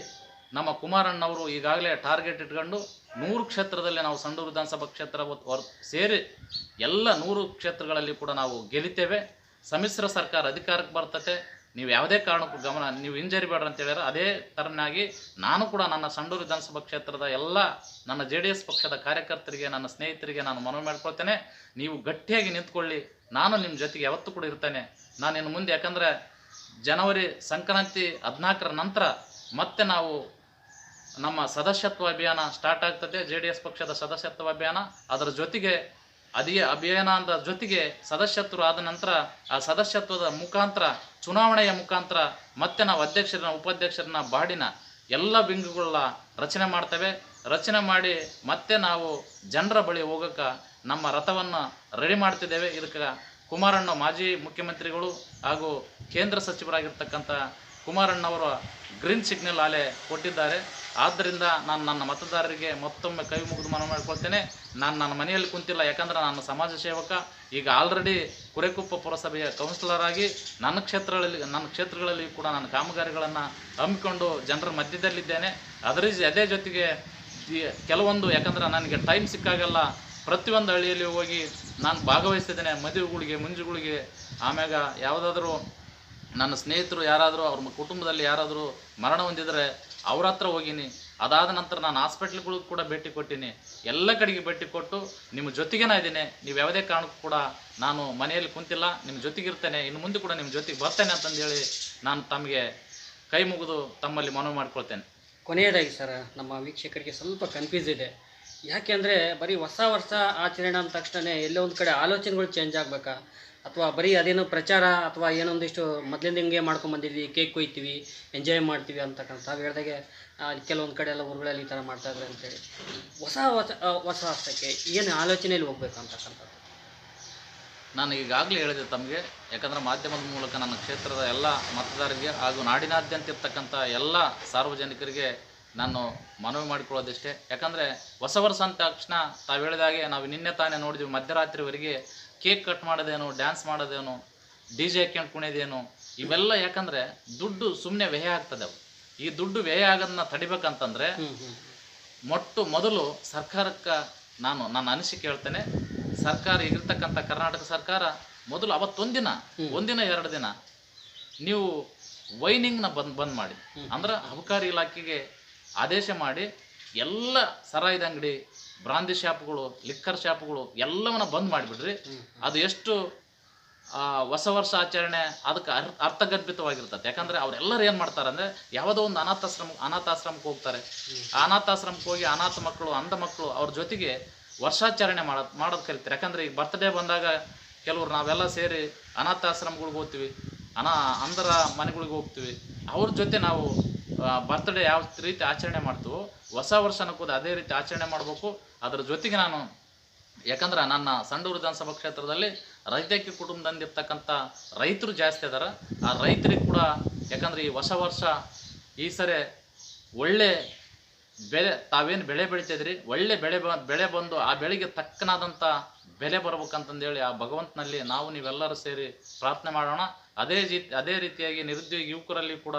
ನಮ್ಮ ಕುಮಾರಣ್ಣವರು ಈಗಾಗಲೇ ಟಾರ್ಗೆಟ್ ಇಟ್ಕೊಂಡು ನೂರು ಕ್ಷೇತ್ರದಲ್ಲಿ ನಾವು ಸಂಡೂರು ವಿಧಾನಸಭಾ ಕ್ಷೇತ್ರ ಸೇರಿ ಎಲ್ಲ ನೂರು ಕ್ಷೇತ್ರಗಳಲ್ಲಿ ಕೂಡ ನಾವು ಗೆಲಿತೇವೆ ಸಮ್ಮಿಶ್ರ ಸರ್ಕಾರ ಅಧಿಕಾರಕ್ಕೆ ಬರ್ತತೆ. ನೀವು ಯಾವುದೇ ಕಾರಣಕ್ಕೂ ಗಮನ, ನೀವು ಹಿಂಜರಿಬೇಡ್ರಿ ಅಂತ ಹೇಳಿದ್ರೆ ಅದೇ ಥರನಾಗಿ ನಾನು ಕೂಡ ನನ್ನ ಸಂಡೂರು ವಿಧಾನಸಭಾ ಕ್ಷೇತ್ರದ ಎಲ್ಲ ನನ್ನ ಜೆ ಡಿ ಎಸ್ ಪಕ್ಷದ ಕಾರ್ಯಕರ್ತರಿಗೆ, ನನ್ನ ಸ್ನೇಹಿತರಿಗೆ ನಾನು ಮನವಿ ಮಾಡ್ಕೊಳ್ತೇನೆ. ನೀವು ಗಟ್ಟಿಯಾಗಿ ನಿಂತ್ಕೊಳ್ಳಿ. ನಾನು ನಿಮ್ಮ ಜೊತೆಗೆ ಯಾವತ್ತೂ ಕೂಡ ಇರ್ತೇನೆ. ನಾನು ಇನ್ನು ಮುಂದೆ ಯಾಕಂದರೆ ಜನವರಿ ಸಂಕ್ರಾಂತಿ ಹದಿನಾಲ್ಕರ ನಂತರ ಮತ್ತೆ ನಾವು ನಮ್ಮ ಸದಸ್ಯತ್ವ ಅಭಿಯಾನ ಸ್ಟಾರ್ಟ್ ಆಗ್ತದೆ. ಜೆ ಡಿ ಎಸ್ ಪಕ್ಷದ ಸದಸ್ಯತ್ವ ಅಭಿಯಾನ. ಅದರ ಜೊತೆಗೆ ಅದೇ ಅಭಿಯಾನದ ಜೊತೆಗೆ ಸದಸ್ಯತ್ವರು ಆದ ನಂತರ ಆ ಸದಸ್ಯತ್ವದ ಮುಖಾಂತರ, ಚುನಾವಣೆಯ ಮುಖಾಂತರ ಮತ್ತೆ ನಾವು ಅಧ್ಯಕ್ಷರನ್ನ, ಉಪಾಧ್ಯಕ್ಷರನ್ನ ಬಾಡಿನ ಎಲ್ಲ ಬಿಂಗುಗಳ ರಚನೆ ಮಾಡ್ತೇವೆ. ರಚನೆ ಮಾಡಿ ಮತ್ತೆ ನಾವು ಜನರ ಬಳಿ ಹೋಗೋಕೆ ನಮ್ಮ ರಥವನ್ನು ರೆಡಿ ಮಾಡ್ತಿದ್ದೇವೆ. ಇದಕ್ಕೆ ಕುಮಾರಣ್ಣ ಮಾಜಿ ಮುಖ್ಯಮಂತ್ರಿಗಳು ಹಾಗೂ ಕೇಂದ್ರ ಸಚಿವರಾಗಿರ್ತಕ್ಕಂಥ ಕುಮಾರಣ್ಣವರ ಗ್ರೀನ್ ಸಿಗ್ನಲ್ ಆಲೆ ಕೊಟ್ಟಿದ್ದಾರೆ. ಆದ್ದರಿಂದ ನಾನು ನನ್ನ ಮತದಾರರಿಗೆ ಮತ್ತೊಮ್ಮೆ ಕೈ ಮುಗಿದು ಮನವಿ ಮಾಡ್ಕೊಳ್ತೇನೆ. ನಾನು ನನ್ನ ಮನೆಯಲ್ಲಿ ಕುಂತಿಲ್ಲ, ಯಾಕಂದ್ರೆ ನಾನು ಸಮಾಜ ಸೇವಕ. ಈಗ ಆಲ್ರೆಡಿ ಕುರೆಕುಪ್ಪ ಪುರಸಭೆಯ ಕೌನ್ಸಿಲರ್ ಆಗಿ ನನ್ನ ಕ್ಷೇತ್ರಗಳಲ್ಲಿ ನನ್ನ ಕ್ಷೇತ್ರಗಳಲ್ಲಿ ಕೂಡ ನಾನು ಕಾಮಗಾರಿಗಳನ್ನು ಹಮ್ಮಿಕೊಂಡು ಜನರ ಮಧ್ಯದಲ್ಲಿದ್ದೇನೆ. ಅದರ ಅದೇ ಜೊತೆಗೆ ಕೆಲವೊಂದು, ಯಾಕಂದ್ರೆ ನನಗೆ ಟೈಮ್ ಸಿಕ್ಕಾಗೆಲ್ಲ ಪ್ರತಿಯೊಂದು ಹಳ್ಳಿಯಲ್ಲಿ ಹೋಗಿ ನಾನು ಭಾಗವಹಿಸ್ತಿದ್ದೇನೆ, ಮದುವೆಗಳಿಗೆ, ಮುಂಜುಗಳಿಗೆ, ಆಮ್ಯಾಗ ಯಾವುದಾದ್ರೂ ನನ್ನ ಸ್ನೇಹಿತರು ಯಾರಾದರೂ, ಅವ್ರ ಕುಟುಂಬದಲ್ಲಿ ಯಾರಾದರೂ ಮರಣ ಹೊಂದಿದರೆ ಅವ್ರ ಹತ್ರ ಹೋಗೀನಿ. ಅದಾದ ನಂತರ ನಾನು ಹಾಸ್ಪಿಟ್ಲ್ಗಳಿಗೂ ಕೂಡ ಭೇಟಿ ಕೊಟ್ಟೀನಿ. ಎಲ್ಲ ಕಡೆಗೆ ಭೇಟಿ ಕೊಟ್ಟು ನಿಮ್ಮ ಜೊತೆಗೇನ ಇದ್ದೀನಿ. ನೀವು ಯಾವುದೇ ಕಾರಣಕ್ಕೂ ಕೂಡ ನಾನು ಮನೆಯಲ್ಲಿ ಕುಂತಿಲ್ಲ. ನಿಮ್ಮ ಜೊತೆಗಿರ್ತೇನೆ ಇನ್ನು ಮುಂದೆ ಕೂಡ ನಿಮ್ಮ ಜೊತೆಗೆ ಬರ್ತೇನೆ ಅಂತಂದೇಳಿ ನಾನು ತಮಗೆ ಕೈ ಮುಗಿದು ತಮ್ಮಲ್ಲಿ ಮನವಿ ಮಾಡ್ಕೊಳ್ತೇನೆ. ಕೊನೆಯದಾಗಿ ಸರ್, ನಮ್ಮ ವೀಕ್ಷಕರಿಗೆ ಸ್ವಲ್ಪ ಕನ್ಫ್ಯೂಸ್ ಇದೆ. ಯಾಕೆಂದರೆ ಬರೀ ಹೊಸ ವರ್ಷ ಆಚರಣೆ ಅಂದ ತಕ್ಷಣ ಎಲ್ಲೋ ಒಂದು ಕಡೆ ಆಲೋಚನೆಗಳು ಚೇಂಜ್ ಆಗಬೇಕಾ? ಅಥವಾ ಬರೀ ಅದೇನೋ ಪ್ರಚಾರ ಅಥವಾ ಏನೊಂದಿಷ್ಟು ಮೊದಲಿಂದ ಹಿಂಗೆ ಮಾಡ್ಕೊಂಡು ಬಂದಿದ್ವಿ ಕೇಕ್ ಕೊಯ್ತೀವಿ ಎಂಜಾಯ್ ಮಾಡ್ತೀವಿ ಅಂತಕ್ಕಂಥ ತಾವು ಹೇಳ್ದಾಗೆ ಕೆಲವೊಂದು ಕಡೆ ಎಲ್ಲ ಊರುಗಳಲ್ಲಿ ಈ ಥರ ಮಾಡ್ತಾ ಇದ್ದಾರೆ ಅಂತೇಳಿ. ಹೊಸ ಹೊಸ ಹೊಸ ವರ್ಷಕ್ಕೆ ಏನು ಆಲೋಚನೆಯಲ್ಲಿ ಹೋಗ್ಬೇಕು ಅಂತಕ್ಕಂಥದ್ದು? ನಾನು ಈಗಾಗಲೇ ಹೇಳಿದೆ ತಮಗೆ, ಯಾಕಂದರೆ ಮಾಧ್ಯಮದ ಮೂಲಕ ನನ್ನ ಕ್ಷೇತ್ರದ ಎಲ್ಲ ಮತದಾರರಿಗೆ ಹಾಗೂ ನಾಡಿನಾದ್ಯಂತ ಇರ್ತಕ್ಕಂಥ ಎಲ್ಲ ಸಾರ್ವಜನಿಕರಿಗೆ ನಾನು ಮನವಿ ಮಾಡಿಕೊಳ್ಳೋದಿಷ್ಟೇ. ಯಾಕಂದರೆ ಹೊಸ ವರ್ಷ ಅಂದ ತಕ್ಷಣ ತಾವು ಹೇಳಿದಾಗೆ ನಾವು ನಿನ್ನೆ ತಾನೇ ನೋಡಿದ್ವಿ ಮಧ್ಯರಾತ್ರಿವರೆಗೆ ಕೇಕ್ ಕಟ್ ಮಾಡೋದೇನು ಡ್ಯಾನ್ಸ್ ಮಾಡೋದೇನು ಡಿ ಜೆ ಹಾಕ್ಯಂಡು ಕುಣಿಯೋದೇನು ಇವೆಲ್ಲ ಯಾಕಂದರೆ ದುಡ್ಡು ಸುಮ್ಮನೆ ವ್ಯಯ ಆಗ್ತದೆ ಅವು. ಈ ದುಡ್ಡು ವ್ಯಯ ಆಗೋದನ್ನ ತಡಿಬೇಕಂತಂದರೆ ಮೊಟ್ಟು ಮೊದಲು ಸರ್ಕಾರಕ್ಕೆ ನಾನು ನನ್ನ ಅನಿಸಿಕೆ ಹೇಳ್ತೇನೆ ಸರ್ಕಾರ ಈಗಿರ್ತಕ್ಕಂಥ ಕರ್ನಾಟಕ ಸರ್ಕಾರ ಮೊದಲು ಅವತ್ತೊಂದಿನ ಒಂದಿನ ಎರಡು ದಿನ ನೀವು ವೈನಿಂಗ್ನ ಬಂದ್ ಬಂದ್ ಮಾಡಿ. ಅಂದ್ರೆ ಅಬಕಾರಿ ಇಲಾಖೆಗೆ ಆದೇಶ ಮಾಡಿ ಎಲ್ಲ ಸರಾಯಿದ ಅಂಗಡಿ, ಬ್ರಾಂದಿ ಶಾಪ್ಗಳು, ಲಿಕ್ಕರ್ ಶಾಪ್ಗಳು ಎಲ್ಲವನ್ನ ಬಂದ್ ಮಾಡಿಬಿಡ್ರಿ. ಅದು ಎಷ್ಟು ಹೊಸ ವರ್ಷ ಆಚರಣೆ, ಅದಕ್ಕೆ ಅರ್, ಅರ್ಥಗರ್ಭಿತವಾಗಿರ್ತದೆ. ಯಾಕಂದ್ರೆ ಅವ್ರೆಲ್ಲರೂ ಏನು ಮಾಡ್ತಾರೆ ಅಂದ್ರೆ ಯಾವುದೋ ಒಂದು ಅನಾಥಾಶ್ರಮ, ಅನಾಥಾಶ್ರಮಕ್ಕೆ ಹೋಗ್ತಾರೆ. ಅನಾಥಾಶ್ರಮಕ್ಕೆ ಹೋಗಿ ಅನಾಥ ಮಕ್ಕಳು, ಅಂಧ ಮಕ್ಕಳು ಅವ್ರ ಜೊತೆಗೆ ವರ್ಷಾಚರಣೆ ಮಾಡೋದು ಮಾಡೋದು ಕಲಿತಾರೆ ಯಾಕಂದ್ರೆ ಈಗ ಬರ್ತ್ಡೇ ಬಂದಾಗ ಕೆಲವ್ರು ನಾವೆಲ್ಲ ಸೇರಿ ಅನಾಥಾಶ್ರಮಗಳಿಗೆ ಹೋಗ್ತೀವಿ, ಅನಾ, ಅಂಧರ ಮನೆಗಳಿಗೆ ಹೋಗ್ತೀವಿ. ಅವ್ರ ಜೊತೆ ನಾವು ಬರ್ತ್ಡೇ ಯಾವ ರೀತಿ ಆಚರಣೆ ಮಾಡ್ತೀವೋ ಹೊಸ ವರ್ಷನ ಕೂಡ ಅದೇ ರೀತಿ ಆಚರಣೆ ಮಾಡಬೇಕು. ಅದರ ಜೊತೆಗೆ ನಾನು, ಯಾಕಂದ್ರೆ ನನ್ನ ಸಂಡೂರು ವಿಧಾನಸಭಾ ಕ್ಷೇತ್ರದಲ್ಲಿ ರೈತಕಿ ಕುಟುಂಬದಂದಿರ್ತಕ್ಕಂಥ ರೈತರು ಜಾಸ್ತಿ ಇದ್ದಾರೆ ಆ ರೈತರಿಗೆ ಕೂಡ, ಯಾಕಂದ್ರೆ ಈ ಹೊಸ ವರ್ಷ ಈ ಸರಿ ಒಳ್ಳೆ ಬೆಳೆ, ತಾವೇನು ಬೆಳೆ ಬೆಳಿತಿದ್ರಿ, ಒಳ್ಳೆ ಬೆಳೆ ಬೆಳೆ ಬಂದು ಆ ಬೆಳೆಗೆ ತಕ್ಕನಾದಂಥ ಬೆಲೆ ಬರ್ಬೇಕಂತಂದೇಳಿ ಆ ಭಗವಂತನಲ್ಲಿ ನಾವು ನೀವೆಲ್ಲರೂ ಸೇರಿ ಪ್ರಾರ್ಥನೆ ಮಾಡೋಣ. ಅದೇ ಜಿ ಅದೇ ರೀತಿಯಾಗಿ ನಿರುದ್ಯೋಗಿ ಯುವಕರಲ್ಲಿ ಕೂಡ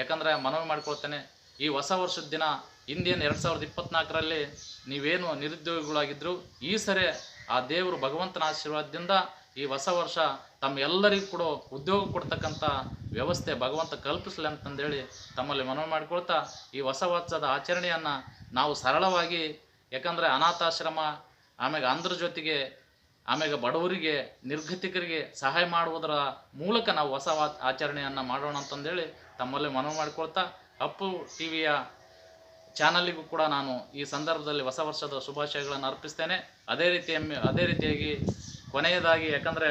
ಯಾಕಂದರೆ ಮನವಿ ಮಾಡಿಕೊಳ್ತೇನೆ, ಈ ಹೊಸ ವರ್ಷದ ದಿನ, ಹಿಂದೇನು ಎರಡು ಸಾವಿರದ ಇಪ್ಪತ್ನಾಲ್ಕರಲ್ಲಿ ನೀವೇನು ನಿರುದ್ಯೋಗಿಗಳಾಗಿದ್ದರು ಈ ಸರಿ ಆ ದೇವರು ಭಗವಂತನ ಆಶೀರ್ವಾದದಿಂದ ಈ ಹೊಸ ವರ್ಷ ತಮ್ಮ ಎಲ್ಲರಿಗೂ ಕೂಡ ಉದ್ಯೋಗ ಕೊಡ್ತಕ್ಕಂಥ ವ್ಯವಸ್ಥೆ ಭಗವಂತ ಕಲ್ಪಿಸಲಿ ಅಂತಂದೇಳಿ ತಮ್ಮಲ್ಲಿ ಮನವಿ ಮಾಡಿಕೊಳ್ತಾ ಈ ಹೊಸ ವರ್ಷದ ಆಚರಣೆಯನ್ನು ನಾವು ಸರಳವಾಗಿ, ಯಾಕಂದರೆ ಅನಾಥಾಶ್ರಮ ಆಮೇಲೆ ಅಂದ್ರ ಜೊತೆಗೆ ಆಮ್ಯಾಗ ಬಡವರಿಗೆ, ನಿರ್ಗತಿಕರಿಗೆ ಸಹಾಯ ಮಾಡುವುದರ ಮೂಲಕ ನಾವು ಹೊಸ ಆಚರಣೆಯನ್ನು ಮಾಡೋಣ ಅಂತಂದೇಳಿ ತಮ್ಮಲ್ಲಿ ಮನವಿ ಮಾಡಿಕೊಳ್ತಾ ಅಪ್ಪು ಟಿ ವಿಯ ಚಾನಲ್ಗೂ ಕೂಡ ನಾನು ಈ ಸಂದರ್ಭದಲ್ಲಿ ಹೊಸ ವರ್ಷದ ಶುಭಾಶಯಗಳನ್ನು ಅರ್ಪಿಸ್ತೇನೆ. ಅದೇ ರೀತಿ ಅದೇ ರೀತಿಯಾಗಿ ಕೊನೆಯದಾಗಿ ಯಾಕಂದರೆ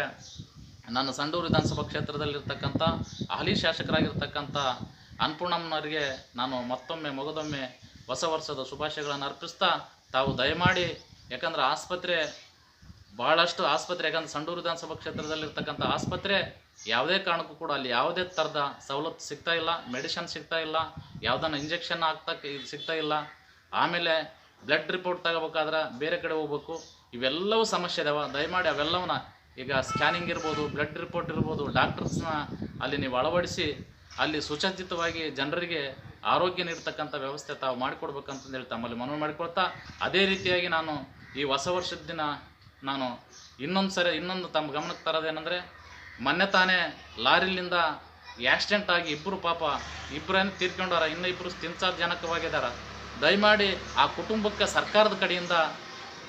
ನನ್ನ ಸಂಡೂರು ವಿಧಾನಸಭಾ ಕ್ಷೇತ್ರದಲ್ಲಿರ್ತಕ್ಕಂಥ ಹಾಲಿ ಶಾಸಕರಾಗಿರ್ತಕ್ಕಂಥ ಅನ್ನಪೂರ್ಣಮ್ಮನವರಿಗೆ ನಾನು ಮತ್ತೊಮ್ಮೆ, ಮೊಗದೊಮ್ಮೆ ಹೊಸ ವರ್ಷದ ಶುಭಾಶಯಗಳನ್ನು ಅರ್ಪಿಸ್ತಾ ತಾವು ದಯಮಾಡಿ ಯಾಕಂದ್ರೆ ಆಸ್ಪತ್ರೆ ಬಹಳಷ್ಟು ಆಸ್ಪತ್ರೆ, ಯಾಕಂದ್ರೆ ಸಂಡೂರು ವಿಧಾನಸಭಾ ಕ್ಷೇತ್ರದಲ್ಲಿರ್ತಕ್ಕಂಥ ಆಸ್ಪತ್ರೆ, ಯಾವುದೇ ಕಾರಣಕ್ಕೂ ಕೂಡ ಅಲ್ಲಿ ಯಾವುದೇ ಥರದ ಸವಲತ್ತು ಸಿಗ್ತಾ ಇಲ್ಲ ಮೆಡಿಸಿನ್ ಸಿಗ್ತಾ ಇಲ್ಲ ಯಾವುದನ್ನ ಇಂಜೆಕ್ಷನ್ ಆಗ್ತಾ ಸಿಗ್ತಾ ಇಲ್ಲ. ಆಮೇಲೆ ಬ್ಲಡ್ ರಿಪೋರ್ಟ್ ತಗೋಬೇಕಾದ್ರೆ ಬೇರೆ ಕಡೆ ಹೋಗ್ಬೇಕು. ಇವೆಲ್ಲವೂ ಸಮಸ್ಯೆ ಇದಾವೆ ದಯಮಾಡಿ ಅವೆಲ್ಲವನ್ನ ಈಗ ಸ್ಕ್ಯಾನಿಂಗ್ ಇರ್ಬೋದು, ಬ್ಲಡ್ ರಿಪೋರ್ಟ್ ಇರ್ಬೋದು, ಡಾಕ್ಟರ್ಸ್ನ ಅಲ್ಲಿ ನೀವು ಅಳವಡಿಸಿ, ಅಲ್ಲಿ ಸುಸಜ್ಜಿತವಾಗಿ ಜನರಿಗೆ ಆರೋಗ್ಯ ನೀಡ್ತಕ್ಕಂಥ ವ್ಯವಸ್ಥೆ ತಾವು ಮಾಡಿಕೊಡ್ಬೇಕಂತಂದೇಳಿ ತಮ್ಮಲ್ಲಿ ಮನವಿ ಮಾಡಿಕೊಳ್ತಾ, ಅದೇ ರೀತಿಯಾಗಿ ನಾನು ಈ ಹೊಸ ವರ್ಷದ ದಿನ ನಾನು ಇನ್ನೊಂದು ಸರಿ, ಇನ್ನೊಂದು ತಮ್ಮ ಗಮನಕ್ಕೆ ತರೋದೇನೆಂದರೆ ಮೊನ್ನೆ ತಾನೇ ಲಾರಿಲಿಂದ ಆ್ಯಕ್ಸಿಡೆಂಟ್ ಆಗಿ ಇಬ್ಬರು ಪಾಪ ಇಬ್ಬರೇನು ತೀರ್ಕೊಂಡಾರ ಇನ್ನೂ ಇಬ್ಬರು ಜನಕವಾಗಿದ್ದಾರ ದಯಮಾಡಿ ಆ ಕುಟುಂಬಕ್ಕೆ ಸರ್ಕಾರದ ಕಡೆಯಿಂದ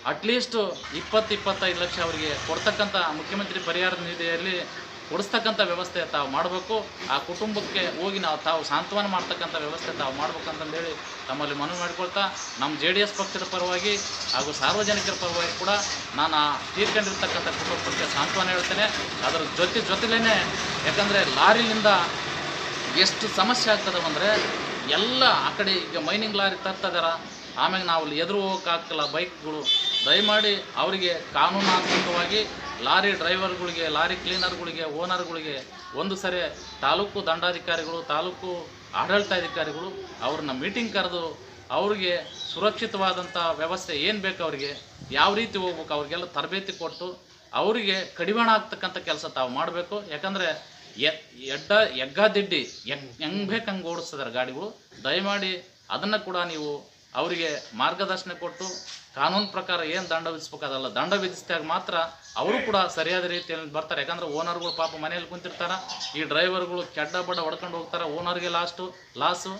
ಅಟ್ಲೀಸ್ಟು ಇಪ್ಪತ್ತು ಇಪ್ಪತ್ತೈದು ಲಕ್ಷ ಅವರಿಗೆ ಕೊಡ್ತಕ್ಕಂಥ ಮುಖ್ಯಮಂತ್ರಿ ಪರಿಹಾರ ನಿಧಿಯಲ್ಲಿ ಕೊಡಿಸ್ತಕ್ಕಂಥ ವ್ಯವಸ್ಥೆ ತಾವು ಮಾಡಬೇಕು, ಆ ಕುಟುಂಬಕ್ಕೆ ಹೋಗಿ ನಾವು ತಾವು ಸಾಂತ್ವನ ಮಾಡ್ತಕ್ಕಂಥ ವ್ಯವಸ್ಥೆ ತಾವು ಮಾಡ್ಬೇಕಂತಂದೇಳಿ ತಮ್ಮಲ್ಲಿ ಮನವಿ ಮಾಡಿಕೊಳ್ತಾ, ನಮ್ಮ ಜೆ ಡಿ ಎಸ್ ಪಕ್ಷದ ಪರವಾಗಿ ಹಾಗೂ ಸಾರ್ವಜನಿಕರ ಪರವಾಗಿ ಕೂಡ ನಾನು ಆ ತೀರ್ಕೊಂಡಿರ್ತಕ್ಕಂಥ ಕುಟುಂಬಕ್ಕೆ ಸಾಂತ್ವನ ಹೇಳ್ತೇನೆ. ಅದರ ಜೊತೆ ಜೊತೆಲೇ ಯಾಕಂದರೆ ಲಾರಿಲಿಂದ ಎಷ್ಟು ಸಮಸ್ಯೆ ಆಗ್ತದವಂದರೆ ಎಲ್ಲ ಆ ಕಡೆ ಈಗ ಮೈನಿಂಗ್ ಲಾರಿ ತರ್ತದಾರ ಆಮೇಲೆ ನಾವು ಅಲ್ಲಿ ಎದುರು ಹೋಗೋಕ್ಕಾಗ್ತಿಲ್ಲ ಬೈಕ್ಗಳು. ದಯಮಾಡಿ ಅವರಿಗೆ ಕಾನೂನಾತ್ಮಕವಾಗಿ ಲಾರಿ ಡ್ರೈವರ್ಗಳಿಗೆ, ಲಾರಿ ಕ್ಲೀನರ್ಗಳಿಗೆ, ಓನರ್ಗಳಿಗೆ, ಒಂದು ಸರಿ ತಾಲೂಕು ದಂಡಾಧಿಕಾರಿಗಳು, ತಾಲೂಕು ಆಡಳಿತಾಧಿಕಾರಿಗಳು ಅವ್ರನ್ನ ಮೀಟಿಂಗ್ ಕರೆದು ಅವ್ರಿಗೆ ಸುರಕ್ಷಿತವಾದಂಥ ವ್ಯವಸ್ಥೆ ಏನು ಬೇಕು ಅವರಿಗೆ, ಯಾವ ರೀತಿ ಹೋಗ್ಬೇಕು ಅವ್ರಿಗೆಲ್ಲ ತರಬೇತಿ ಕೊಟ್ಟು ಅವರಿಗೆ ಕಡಿವಾಣ ಆಗ್ತಕ್ಕಂಥ ಕೆಲಸ ತಾವು ಮಾಡಬೇಕು. ಯಾಕಂದರೆ ಎಡ್ಡ ಎಗ್ಗಾದಿಡ್ಡಿ ಎಗ್ ಹೆಂಗೆ ಬೇಕು ಹಂಗೆ ಓಡಿಸ್ತಿದ್ದಾರೆ ಗಾಡಿಗಳು. ದಯಮಾಡಿ ಅದನ್ನು ಕೂಡ ನೀವು ಅವರಿಗೆ ಮಾರ್ಗದರ್ಶನ ಕೊಟ್ಟು ಕಾನೂನು ಪ್ರಕಾರ ಏನು ದಂಡ ವಿಧಿಸ್ಬೇಕಾದಲ್ಲ, ದಂಡ ವಿಧಿಸಿದಾಗ ಮಾತ್ರ ಅವರು ಕೂಡ ಸರಿಯಾದ ರೀತಿಯಲ್ಲಿ ಬರ್ತಾರೆ. ಯಾಕಂದ್ರೆ ಓನರ್ಗಳು ಪಾಪ ಮನೆಯಲ್ಲಿ ಕುಂತಿರ್ತಾರ, ಈ ಡ್ರೈವರ್ಗಳು ಕೆಡ್ಡ ಬಡ ಹೊಡ್ಕೊಂಡು ಹೋಗ್ತಾರೆ, ಓನರ್ಗೆ ಲಾಸ್ಟು, ಲಾಸು.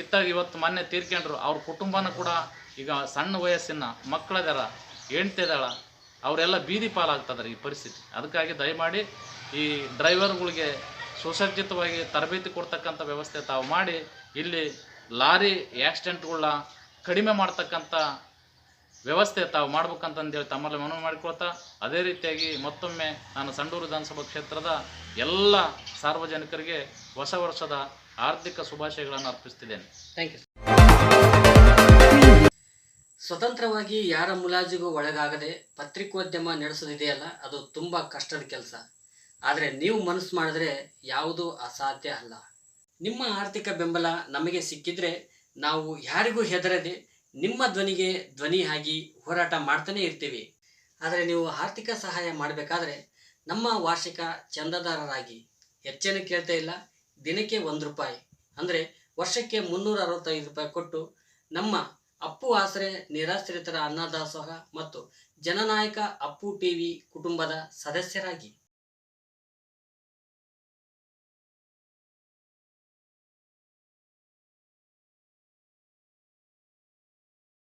ಇತ್ತಾಗ ಇವತ್ತು ಮೊನ್ನೆ ತೀರ್ಕೊಂಡ್ರು, ಅವ್ರ ಕುಟುಂಬನ ಕೂಡ ಈಗ ಸಣ್ಣ ವಯಸ್ಸಿನ ಮಕ್ಕಳದಾರ ಹೆಣ್ತಿದಾಳ ಅವರೆಲ್ಲ ಬೀದಿ ಪಾಲಾಗ್ತದಾರೆ ಈ ಪರಿಸ್ಥಿತಿ. ಅದಕ್ಕಾಗಿ ದಯಮಾಡಿ ಈ ಡ್ರೈವರ್ಗಳಿಗೆ ಸುಸಜ್ಜಿತವಾಗಿ ತರಬೇತಿ ಕೊಡ್ತಕ್ಕಂಥ ವ್ಯವಸ್ಥೆ ತಾವು ಮಾಡಿ, ಇಲ್ಲಿ ಲಾರಿ ಆಕ್ಸಿಡೆಂಟ್ಗಳನ್ನ ಕಡಿಮೆ ಮಾಡ್ತಕ್ಕಂಥ ವ್ಯವಸ್ಥೆ ತಾವು ಮಾಡ್ಬೇಕಂತಂದೇಳಿ ತಮ್ಮಲ್ಲಿ ಮನವಿ ಮಾಡಿಕೊಳ್ತಾ, ಅದೇ ರೀತಿಯಾಗಿ ಮತ್ತೊಮ್ಮೆ ನಾನು ಸಂಡೂರು ವಿಧಾನಸಭಾ ಕ್ಷೇತ್ರದ ಎಲ್ಲ ಸಾರ್ವಜನಿಕರಿಗೆ ಹೊಸ ವರ್ಷದ ಆರ್ಥಿಕ ಶುಭಾಶಯಗಳನ್ನು ಅರ್ಪಿಸ್ತಿದ್ದೇನೆ. ಥ್ಯಾಂಕ್ ಯು ಸ್ವತಂತ್ರವಾಗಿ ಯಾರ ಮುಲಾಜಿಗೂ ಒಳಗಾಗದೆ ಪತ್ರಿಕೋದ್ಯಮ ನಡೆಸೋದಿದೆಯಲ್ಲ, ಅದು ತುಂಬ ಕಷ್ಟದ ಕೆಲಸ. ಆದರೆ ನೀವು ಮನಸ್ಸು ಮಾಡಿದ್ರೆ ಯಾವುದೂ ಅಸಾಧ್ಯ ಅಲ್ಲ. ನಿಮ್ಮ ಆರ್ಥಿಕ ಬೆಂಬಲ ನಮಗೆ ಸಿಕ್ಕಿದ್ರೆ ನಾವು ಯಾರಿಗೂ ಹೆದರದೆ ನಿಮ್ಮ ಧ್ವನಿಗೆ ಧ್ವನಿ ಆಗಿ ಹೋರಾಟ ಮಾಡ್ತಾನೆ ಇರ್ತೀವಿ. ಆದರೆ ನೀವು ಆರ್ಥಿಕ ಸಹಾಯ ಮಾಡಬೇಕಾದ್ರೆ ನಮ್ಮ ವಾರ್ಷಿಕ ಚಂದಾದಾರರಾಗಿ ಹೆಚ್ಚೇನು ಕೇಳ್ತಾ ಇಲ್ಲ. ದಿನಕ್ಕೆ ಒಂದು ರೂಪಾಯಿ. ಅಂದರೆ ವರ್ಷಕ್ಕೆ ಮುನ್ನೂರ ಅರವತ್ತೈದು ರೂಪಾಯಿ ಕೊಟ್ಟು ನಮ್ಮ ಅಪ್ಪು ಆಸರೆ, ನಿರಾಶ್ರಿತರ ಅನ್ನದಾಸೋಹ ಮತ್ತು ಜನನಾಯಕ ಅಪ್ಪು ಟಿವಿ ಕುಟುಂಬದ ಸದಸ್ಯರಾಗಿ